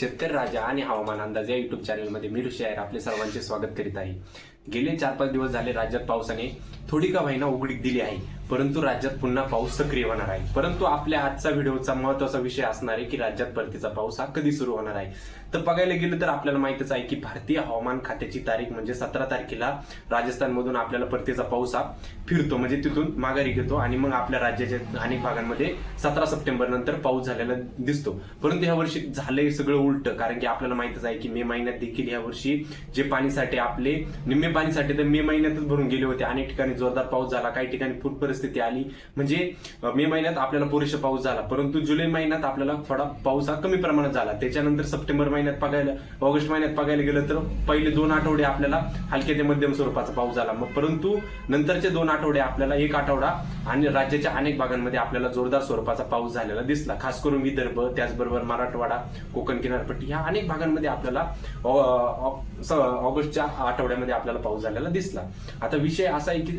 शेतकरी राजा आणि हवामान अंदाज या युट्यूब चॅनलमध्ये मी ऋषी आहे. आपले सर्वांचे स्वागत करीत आहे. गेले चार पाच दिवस झाले राज्यात पावसाने थोडी का महिना उघडीक दिली आहे. परंतु राज्यात पुन्हा पाऊस सक्रिय होणार आहे. परंतु आपल्या आजचा व्हिडिओचा महत्त्वाचा विषय असणार आहे की राज्यात परतीचा पाऊस हा कधी सुरू होणार आहे? तर बघायला गेलं तर आपल्याला माहितच आहे की भारतीय हवामान खात्याची तारीख म्हणजे सतरा तारखेला राजस्थानमधून आपल्याला परतीचा पाऊस हा फिरतो. म्हणजे तिथून माघारी घेतो आणि मग आपल्या राज्याच्या अनेक भागांमध्ये सतरा सप्टेंबर नंतर पाऊस झालेला दिसतो. परंतु ह्या वर्षी झालंय सगळं उलट कारण की आपल्याला माहितच आहे की मे महिन्यात देखील या वर्षी जे पाणीसाठी आपले निम्मे पाणीसाठी तर मे महिन्यातच भरून गेले होते. अनेक ठिकाणी जोरदार पाऊस झाला काही ठिकाणी पूर परिस्थिती आली. म्हणजे मे महिन्यात आपल्याला पुरेसा पाऊस झाला परंतु जुलै महिन्यात आपल्याला थोडा पाऊस हा कमी प्रमाणात झाला. त्याच्यानंतर सप्टेंबर महिन्यात बघायला ऑगस्ट महिन्यात बघायला गेलं तर पहिले दोन आठवडे आपल्याला हलक्या ते मध्यम स्वरूपाचा पाऊस झाला. मग परंतु नंतरचे दोन आठवडे आपल्याला एक आठवडा आणि राज्याच्या अनेक भागांमध्ये आपल्याला जोरदार स्वरूपाचा पाऊस झालेला दिसला. खास करून विदर्भ त्याचबरोबर मराठवाडा कोकण किनारपट्टी ह्या अनेक भागांमध्ये आपल्याला स- ऑगस्टच्या आठवड्यामध्ये आपल्याला पाऊस झालेला दिसला. आता विषय असा आहे की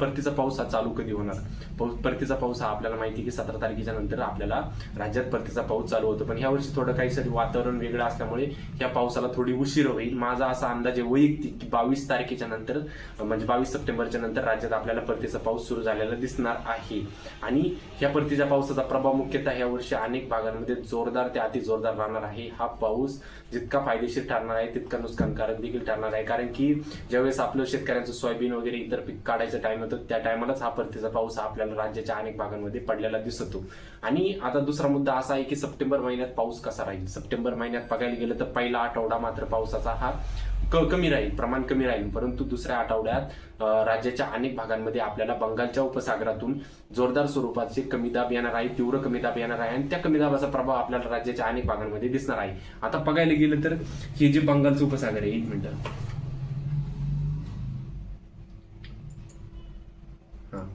परतीचा पाऊस हा चालू कधी होणार? पाऊस- परतीचा पाऊस हा आपल्याला माहिती आहे की सतरा तारखेच्या नंतर आपल्याला राज्यात परतीचा पाऊस चालू होतो. पण ह्या वर्षी थोडं काहीसाठी वातावरण वेगळं असल्यामुळे ह्या पावसाला थोडी उशीर होईल. माझा असा अंदाज आहे वैयक्तिक की बावीस तारखेच्या नंतर म्हणजे बावीस सप्टेंबरच्या नंतर राज्यात आपल्याला परतीचा पाऊस सुरू झालेला दिसणार आहे. आणि ह्या परतीच्या पावसाचा प्रभाव मुख्यतः या वर्षी अनेक भागांमध्ये जोरदार ते अति जोरदार राहणार आहे. हा पाऊस जितका फायदेशीर ठरणार आहे तितका नुकसानकारक देखील ठरणार आहे. कारण की ज्यावेळेस आपलं शेतकऱ्यांचं सोयाबीन वगैरे इतर पीक काढायचं टाइम होतो त्या टायमालाच हा परतीचा पाऊस हा आपल्याला राज्याच्या अनेक भागांमध्ये पडलेला दिसतो. आणि आता दुसरा मुद्दा असा आहे की सप्टेंबर महिन्यात पाऊस कसा राहील? सप्टेंबर महिन्यात बघायला गेलं तर पहिला आठवडा मात्र पावसाचा हा कमी राहील प्रमाण कमी राहील. परंतु दुसऱ्या आठवड्यात राज्याच्या अनेक भागांमध्ये आपल्याला बंगालच्या उपसागरातून जोरदार स्वरूपाचे कमी दाब येणार आहे तीव्र कमी दाब येणार आहे आणि त्या कमी दाबाचा प्रभाव आपल्याला राज्याच्या अनेक भागांमध्ये दिसणार आहे. आता बघायला गेलं तर हे जे बंगालचं उपसागर आहे एक मिनिट. हा.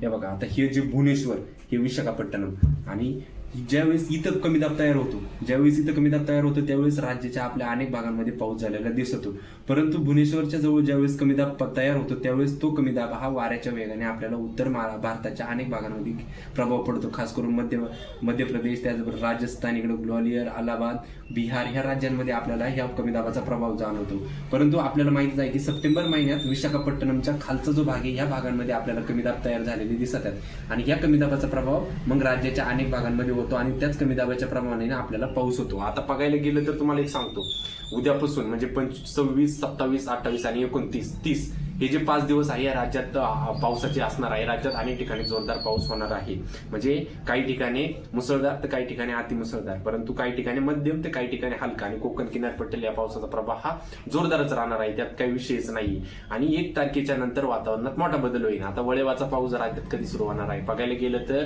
हे बघा आता हे जे भुवनेश्वर हे विशाखापट्टणम आणि ज्यावेळेस इथं कमी दाब तयार होतो ज्यावेळेस इथं कमी दाब तयार होतो त्यावेळेस राज्याच्या आपल्या अनेक भागांमध्ये पाऊस झालेला दिसतो परंतु भुवनेश्वरच्या जवळ ज्यावेळेस कमी दाब तयार होतो त्यावेळेस तो कमी दाब हा वाऱ्याच्या वेगाने आपल्याला उत्तर मारा भारताच्या अनेक भागांमध्ये प्रभाव पडतो. खास करून मध्य मध्य प्रदेश त्याचबरोबर राजस्थान इकडे ग्वालियर अलाहाबाद बिहार ह्या राज्यांमध्ये आपल्याला ह्या कमी दाबाचा प्रभाव जाणवतो. परंतु आपल्याला माहितीच आहे की सप्टेंबर महिन्यात विशाखापट्टणमच्या खालचा जो भाग आहे ह्या भागांमध्ये आपल्याला कमी दाब तयार झालेले दिसत आहेत. आणि ह्या कमी दाबाचा प्रभाव मग राज्याच्या अनेक भागांमध्ये होतो आणि त्याच कमी दाबाच्या प्रमाणाने आपल्याला पाऊस होतो. आता बघायला गेलं तर तुम्हाला एक सांगतो. उद्यापासून म्हणजे पंच सव्वीस सत्तावीस अठ्ठावीस आणि एकोणतीस तीस हे जे पाच दिवस आहे या राज्यात पावसाचे असणार आहे. राज्यात अनेक ठिकाणी जोरदार पाऊस होणार आहे. म्हणजे काही ठिकाणी मुसळधार तर काही ठिकाणी अतिमुसळधार परंतु काही ठिकाणी मध्यम तर काही ठिकाणी हलका. आणि कोकण किनारपट्टीला या पावसाचा प्रभाव हा जोरदारच राहणार आहे. त्यात काही विषयच नाही. आणि एक तारखेच्या नंतर वातावरणात मोठा बदल होईल. आता वळेवाचा पाऊस राज्यात कधी सुरू होणार आहे बघायला गेलं तर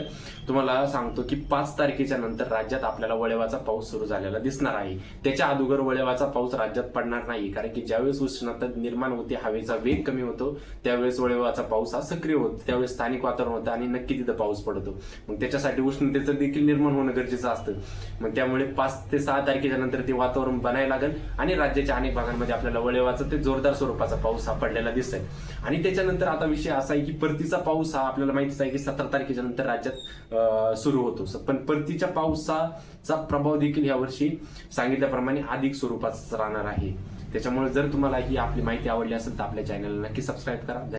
तुम्हाला सांगतो की पाच तारखेच्या नंतर राज्यात आपल्याला वळेवाचा पाऊस सुरू झालेला दिसणार आहे. त्याच्या अगोदर वळेवाचा पाऊस राज्यात पडणार नाही कारण की ज्यावेळेस उष्णता निर्माण होते हवेचा वेग कमी होतो. त्यावेळेस वळेवाचा पाऊस हा सक्रिय होतो. त्यावेळेस स्थानिक वातावरण होतं आणि नक्की तिथं पाऊस पडतो. मग त्याच्यासाठी उष्णतेचं देखील निर्माण होणं गरजेचं असतं. मग त्यामुळे पाच ते सहा तारखेच्या नंतर ते वातावरण बनायला लागेल आणि राज्याच्या अनेक भागांमध्ये आपल्याला वळेवाचा ते जोरदार स्वरूपाचा पाऊस हा पडलेला दिसेल आणि त्याच्यानंतर आता विषय असा आहे की परतीचा पाऊस हा आपल्याला माहितीच आहे की सतरा तारखेच्या नंतर राज्यात सुरू होतो. पण परतीच्या पावसाचा प्रभाव देखील यावर्षी सांगितल्याप्रमाणे अधिक स्वरूपाचा राहणार आहे. त्याच्यामुळे जर तुम्हाला ही आपली माहिती आवडली असेल तर आपल्या चॅनलला नक्की सबस्क्राईब करा.